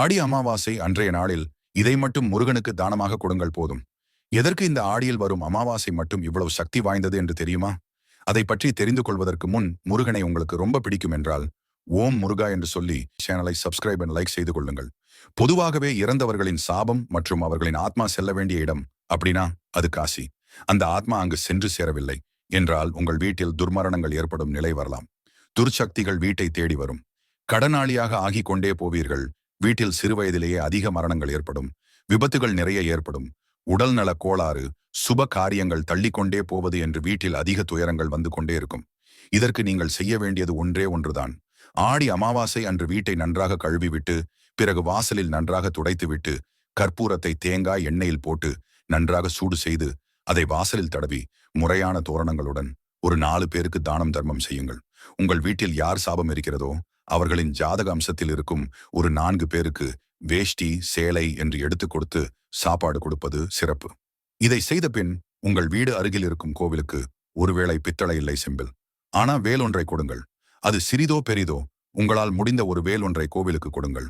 ஆடி அமாவாசை அன்றைய நாளில் இதை மட்டும் முருகனுக்கு தானமாக கொடுங்கள் போதும். எதற்கு இந்த ஆடியில் வரும் அமாவாசை மட்டும் இவ்வளவு சக்தி வாய்ந்தது என்று தெரியுமா? அதை பற்றி தெரிந்து கொள்வதற்கு முன் முருகனை உங்களுக்கு ரொம்ப பிடிக்கும் என்றால் ஓம் முருகா என்று சொல்லி சேனலை சப்ஸ்கிரைப் அண்ட் லைக் செய்து கொள்ளுங்கள். பொதுவாகவே இறந்தவர்களின் சாபம் மற்றும் அவர்களின் ஆத்மா செல்ல வேண்டிய இடம் அப்படின்னா அது காசி. அந்த ஆத்மா அங்கு சென்று சேரவில்லை என்றால் உங்கள் வீட்டில் துர்மரணங்கள் ஏற்படும் நிலை வரலாம். துர்சக்திகள் வீட்டை தேடி வரும். கடனாளியாக ஆகிக் கொண்டே போவீர்கள். வீட்டில் சிறுவயதிலேயே அதிக மரணங்கள் ஏற்படும் விபத்துகள் நிறைய ஏற்படும். உடல்நல கோளாறு சுப காரியங்கள் தள்ளிக்கொண்டே போவது என்று வீட்டில் அதிக துயரங்கள் வந்து கொண்டே இருக்கும். இதற்கு நீங்கள் செய்ய வேண்டியது ஒன்றே ஒன்றுதான். ஆடி அமாவாசை அன்று வீட்டை நன்றாக கழுவிவிட்டு பிறகு வாசலில் நன்றாக துடைத்துவிட்டு கற்பூரத்தை தேங்காய் எண்ணெயில் போட்டு நன்றாக சூடு செய்து அதை வாசலில் தடவி முறையான தோரணங்களுடன் ஒரு நாலு பேருக்கு தானம் தர்மம் செய்யுங்கள். உங்கள் வீட்டில் யார் சாபம் இருக்கிறதோ அவர்களின் ஜாதக அம்சத்தில் இருக்கும் ஒரு நான்கு பேருக்கு வேஷ்டி சேலை என்று எடுத்துக் கொடுத்து சாப்பாடு கொடுப்பது சிறப்பு. இதை செய்த பின் உங்கள் வீடு அருகில் இருக்கும் கோவிலுக்கு ஒருவேளை பித்தளை இல்லை செம்பில். ஆனா வேல் ஒன்றை கொடுங்கள். அது சிறிதோ பெரிதோ உங்களால் முடிந்த ஒரு வேல் ஒன்றை கோவிலுக்கு கொடுங்கள்.